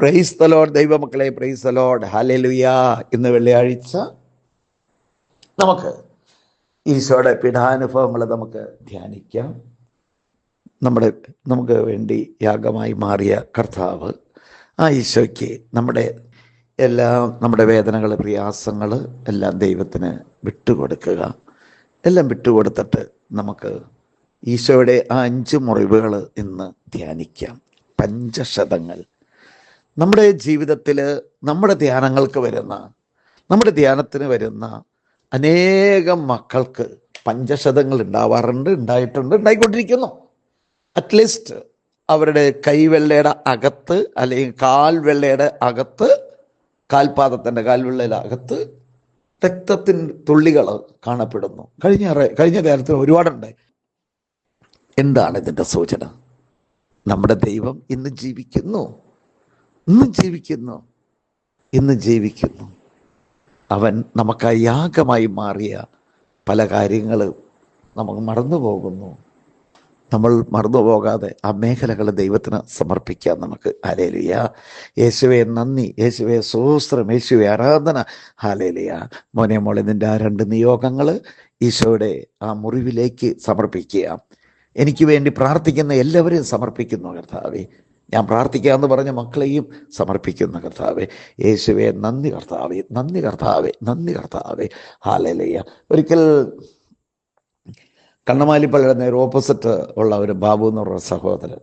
Price തലോഡ് ദൈവമക്കളെ price തലോഡ് ഹലലുയ ഇന്ന് വെള്ളിയാഴ്ച നമുക്ക് ഈശോയുടെ പീഠാനുഭവങ്ങൾ നമുക്ക് ധ്യാനിക്കാം. നമ്മുടെ നമുക്ക് വേണ്ടി യാഗമായി മാറിയ കർത്താവ് ആ ഈശോയ്ക്ക് നമ്മുടെ എല്ലാ നമ്മുടെ വേദനകൾ പ്രയാസങ്ങൾ എല്ലാം ദൈവത്തിന് വിട്ടുകൊടുക്കുക. എല്ലാം വിട്ടുകൊടുത്തിട്ട് നമുക്ക് ഈശോയുടെ ആ അഞ്ച് മുറിവുകൾ ഇന്ന് ധ്യാനിക്കാം. പഞ്ചശതങ്ങൾ നമ്മുടെ ജീവിതത്തിൽ നമ്മുടെ ധ്യാനങ്ങൾക്ക് വരുന്ന നമ്മുടെ ധ്യാനത്തിന് വരുന്ന അനേകം മക്കൾക്ക് പഞ്ചശതങ്ങൾ ഉണ്ടാവാറുണ്ട് ഉണ്ടായിട്ടുണ്ട് ഉണ്ടായിക്കൊണ്ടിരിക്കുന്നു. അറ്റ്ലീസ്റ്റ് അവരുടെ കൈവെള്ളയുടെ അകത്ത് അല്ലെങ്കിൽ കാൽവെള്ളയുടെ അകത്ത് കാൽപാദത്തിന്റെ കാൽവെള്ളയുടെ അകത്ത് രക്തത്തിൻ തുള്ളികൾ കാണപ്പെടുന്നു. കഴിഞ്ഞ കഴിഞ്ഞ നേരത്തിൽ ഒരുപാടുണ്ട്. എന്താണ് ഇതിന്റെ സൂചന? നമ്മുടെ ദൈവം ഇന്ന് ജീവിക്കുന്നു. ഇന്ന് ജീവിക്കുന്നു. ഇന്ന് ജീവിക്കുന്നു. അവൻ നമുക്ക് യാഗമായി മാറിയ പല കാര്യങ്ങളും നമുക്ക് മറന്നു പോകുന്നു. നമ്മൾ മറന്നു പോകാതെ ആ മേഖലകൾ ദൈവത്തിന് സമർപ്പിക്കാം നമുക്ക്. ഹാലേലിയ യേശുവെ നന്ദി. യേശുവെ സൂസ്ത്രം യേശുവെ ആരാധന. ഹാലേലിയ മോനെ മോളെ നിന്റെ ആ രണ്ട് നിയോഗങ്ങൾ ഈശോയുടെ ആ മുറിവിലേക്ക് സമർപ്പിക്കുക. എനിക്ക് വേണ്ടി പ്രാർത്ഥിക്കുന്ന എല്ലാവരെയും സമർപ്പിക്കുന്നു കർത്താവെ. ഞാൻ പ്രാർത്ഥിക്കാമെന്ന് പറഞ്ഞ മക്കളെയും സമർപ്പിക്കുന്ന കർത്താവെ യേശുവെ നന്ദി കർത്താവെ നന്ദി കർത്താവെ നന്ദി കർത്താവെ. ഹാലലയ്യ ഒരിക്കൽ കണ്ണമാലിപ്പള്ളിയുടെ നേരെ ഓപ്പോസിറ്റ് ഉള്ള ഒരു ബാബു എന്ന് പറഞ്ഞ സഹോദരൻ.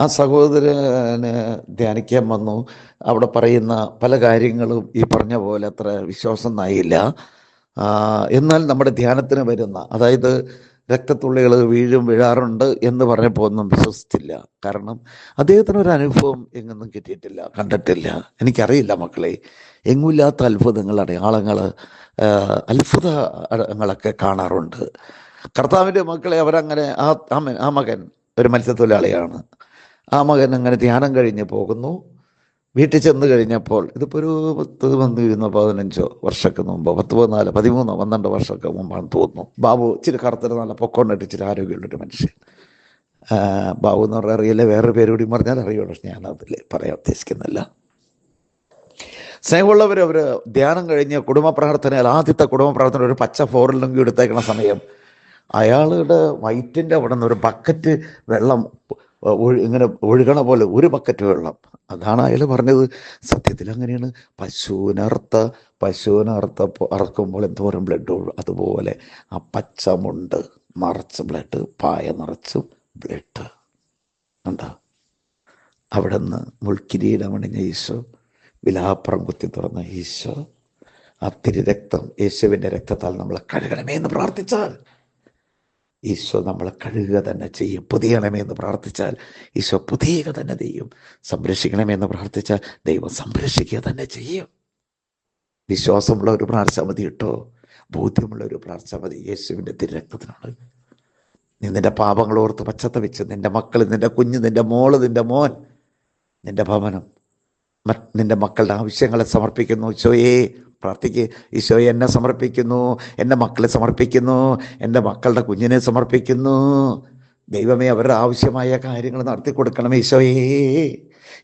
ആ സഹോദരന് ധ്യാനിക്കാൻ വന്നു. അവിടെ പറയുന്ന പല കാര്യങ്ങളും ഈ പറഞ്ഞ പോലെ അത്ര വിശ്വാസം നായില്ല. എന്നാൽ നമ്മുടെ ധ്യാനത്തിന് വരുന്ന അതായത് രക്തത്തുള്ളികൾ വീഴും വീഴാറുണ്ട് എന്ന് പറഞ്ഞപ്പോൾ ഒന്നും വിശ്വസിച്ചില്ല. കാരണം അദ്ദേഹത്തിന് ഒരു അനുഭവം എങ്ങൊന്നും കിട്ടിയിട്ടില്ല കണ്ടിട്ടില്ല. എനിക്കറിയില്ല മക്കളെ. എങ്ങുമില്ലാത്ത അത്ഭുതങ്ങൾ അടയാളങ്ങൾ അത്ഭുതങ്ങളൊക്കെ കാണാറുണ്ട്. കർത്താവിന്റെ മക്കളെ അവരങ്ങനെ ആ ആ മകൻ ഒരു മത്സ്യത്തൊഴിലാളിയാണ്. ആ മകൻ അങ്ങനെ ധ്യാനം കഴിഞ്ഞ് പോകുന്നു. വീട്ടിൽ ചെന്ന് കഴിഞ്ഞപ്പോൾ ഇതിപ്പോൾ ഒരു പത്ത് പന്തിരുന്നോ പതിനഞ്ചോ വർഷമൊക്കെ മുമ്പ് പത്ത് പതിനാല് പതിമൂന്നോ പന്ത്രണ്ട് വർഷമൊക്കെ മുമ്പാണ് തോന്നുന്നു. ബാബു ഇച്ചിരി കറുത്തൊരു നല്ല പൊക്കോണ്ടിട്ട് ഇച്ചിരി ആരോഗ്യമുള്ളൊരു മനുഷ്യൻ. ബാബു എന്ന് പറഞ്ഞാൽ അറിയില്ല വേറെ പേര് കൂടി പറഞ്ഞാൽ അറിയുള്ളൂ. ഞാൻ അതിൽ പറയാൻ ഉദ്ദേശിക്കുന്നില്ല. സ്നേഹമുള്ളവർ അവർ ധ്യാനം കഴിഞ്ഞ് കുടുംബ പ്രാർത്ഥനയിൽ ആദ്യത്തെ കുടുംബ പ്രാർത്ഥന ഒരു പച്ച ഫോറിൽ ലുങ്കി എടുത്തേക്കണ സമയം അയാളുടെ വയറ്റിന്റെ അവിടെ നിന്ന് ഒരു ബക്കറ്റ് വെള്ളം ഇങ്ങനെ ഒഴുകണ പോലെ ഒരു ബക്കറ്റ് വെള്ളം അതാണ് അയാൾ പറഞ്ഞത്. സത്യത്തിൽ അങ്ങനെയാണ്. പശുവിനർത്ത പശുവിനർത്ത അറക്കുമ്പോൾ എന്തോരം ബ്ലഡ് ഒഴുകും അതുപോലെ ആ പച്ചമുണ്ട്. നിറച്ച് ബ്ലഡ് പായ നിറച്ച് ബ്ലഡ് എന്താ അവിടെ നിന്ന് മുൾക്കിരീടമണിഞ്ഞ ഈശോ വിലാപ്പുറം കുത്തി തുറന്ന ഈശോ ആ തിരുരക്തം യേശുവിന്റെ രക്തത്താൽ നമ്മളെ കഴുകണമേ എന്ന് പ്രാർത്ഥിച്ചാൽ ഈശോ നമ്മളെ കഴുകുക തന്നെ ചെയ്യും. പുതിയണമേ എന്ന് പ്രാർത്ഥിച്ചാൽ ഈശോ പുതിയുക തന്നെ ചെയ്യും. സംരക്ഷിക്കണമേ എന്ന് പ്രാർത്ഥിച്ചാൽ ദൈവം സംരക്ഷിക്കുക തന്നെ ചെയ്യും. വിശ്വാസമുള്ള ഒരു പ്രാർത്ഥന മതി കേട്ടോ. ബോധ്യമുള്ള ഒരു പ്രാർത്ഥന മതി. യേശുവിന്റെ തിരുരക്തത്തിനാണ്. നീ നിന്റെ പാപങ്ങൾ ഓർത്ത് പച്ചത്ത വെച്ച് നിന്റെ മക്കൾ നിന്റെ കുഞ്ഞ് നിന്റെ മോൾ നിന്റെ മോൻ നിന്റെ ഭവനം നിന്റെ മക്കളുടെ ആവശ്യങ്ങളെ സമർപ്പിക്കുന്നു. ഈശോയെ പ്രാർത്ഥിക്ക്. ഈശോ എന്നെ സമർപ്പിക്കുന്നു എന്റെ മക്കളെ സമർപ്പിക്കുന്നു എന്റെ മക്കളുടെ കുഞ്ഞിനെ സമർപ്പിക്കുന്നു. ദൈവമേ അവരുടെ ആവശ്യമായ കാര്യങ്ങൾ നടത്തി കൊടുക്കണമേ ഈശോയേ.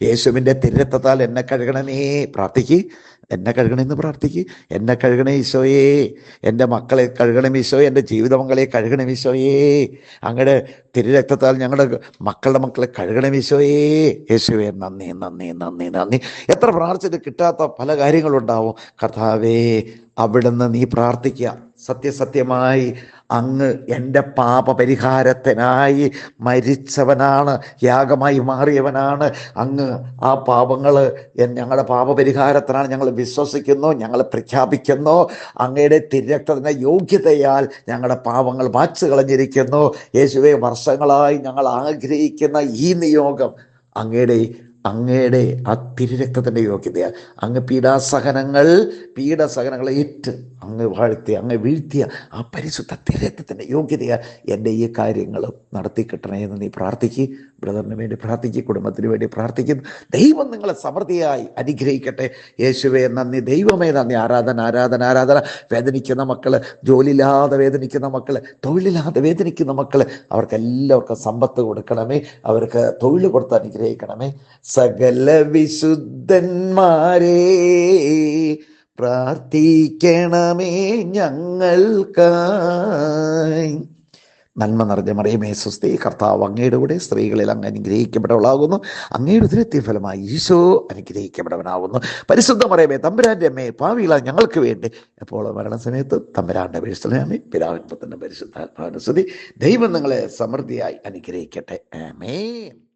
യേശുവിന്റെ തിരത്തത്താൽ എന്നെ കഴുകണമേ. പ്രാർത്ഥിക്ക്. എന്നെ കഴുകണമെന്ന് പ്രാർത്ഥിക്ക്. എന്നെ കഴുകണേ ഈശോയേ. എന്റെ മക്കളെ കഴുകണേ ഈശോയെ. എന്റെ ജീവിതമംഗളെ കഴുകണം ഈശോയേ. അങ്ങയുടെ തിരുരക്തത്താൽ ഞങ്ങളുടെ മക്കളുടെ മക്കളെ കഴുകണേ ഈശോയേ. യേശുവേ നന്ദി നന്ദി നന്ദി നന്ദി. എത്ര പ്രാർത്ഥിച്ചിട്ട് കിട്ടാത്ത പല കാര്യങ്ങളുണ്ടാവും. കർത്താവേ അവിടുന്ന് നീ പ്രാർത്ഥിക്കുക സത്യസത്യമായി അങ്ങ് എന്റെ പാപപരിഹാരത്തിനായി മരിച്ചവനാണ് യാഗമായി മാറിയവനാണ്. അങ്ങ് ആ പാപങ്ങൾ ഞങ്ങളുടെ പാപപരിഹാരത്തിനാണ് ഞങ്ങൾ വിശ്വസിക്കുന്നു ഞങ്ങൾ പ്രഖ്യാപിക്കുന്നു. അങ്ങയുടെ തിരക്തത്തിന്റെ യോഗ്യതയാൽ ഞങ്ങളുടെ പാപങ്ങൾ മാച്ചു കളഞ്ഞിരിക്കുന്നു. യേശുവെ വർഷങ്ങളായി ഞങ്ങൾ ആഗ്രഹിക്കുന്ന ഈ നിയോഗം അങ്ങയുടെ അങ്ങയുടെ ആ തിരുരക്തത്തിന്റെ യോഗ്യതയാണ് അങ്ങ് പീഡാസഹനങ്ങൾ പീഡാസഹനങ്ങൾ ഏറ്റ് അങ്ങ് വാഴ്ത്തിയ അങ്ങ് വീഴ്ത്തിയ ആ പരിശുദ്ധ തിരയത്വത്തിന്റെ യോഗ്യതയാ എന്റെ ഈ കാര്യങ്ങൾ നടത്തി കിട്ടണേ എന്ന് നീ പ്രാർത്ഥിക്കുക ബ്രദറിന് വേണ്ടി പ്രാർത്ഥിക്കുക കുടുംബത്തിന് വേണ്ടി പ്രാർത്ഥിക്കുന്നു ദൈവം നിങ്ങളെ സമൃദ്ധിയായി അനുഗ്രഹിക്കട്ടെ. യേശുവേ നന്ദി. ദൈവമേ നന്ദി. ആരാധന ആരാധന ആരാധന. വേദനിക്കുന്ന മക്കൾ ജോലിയില്ലാതെ വേദനിക്കുന്ന മക്കൾ തൊഴിലില്ലാതെ വേദനിക്കുന്ന മക്കൾ അവർക്ക് എല്ലാവർക്കും സമ്പത്ത് കൊടുക്കണമേ. അവർക്ക് തൊഴിൽ കൊടുത്ത് അനുഗ്രഹിക്കണമേ. സകല വിശുദ്ധന്മാരേ പ്രാർത്ഥിക്കണമേ ഞങ്ങൾക്കായി. നന്മ നിറഞ്ഞ മറിയമേ സ്വസ്തി കർത്താവ് അങ്ങയുടെ കൂടെ സ്ത്രീകളിൽ അങ്ങ് അനുഗ്രഹിക്കപ്പെടവളാകുന്നു അങ്ങയുടെ ഉദരത്തിയ ഫലമായി ഈശോ അനുഗ്രഹിക്കപ്പെടവനാകുന്നു പരിശുദ്ധ മറിയമേ തമ്പുരാന്റെ അമ്മയെ പാവിയില ഞങ്ങൾക്ക് വേണ്ടി. എപ്പോൾ മരണസമയത്ത് തമ്പുരാന്റെ പരിശുദ്ധമേ പിതാവിൻ പുത്തന്റെ പരിശുദ്ധാത്മാവിന്റെ സ്തുതി. ദൈവം നിങ്ങളെ സമൃദ്ധിയായി അനുഗ്രഹിക്കട്ടെ. ആമേൻ.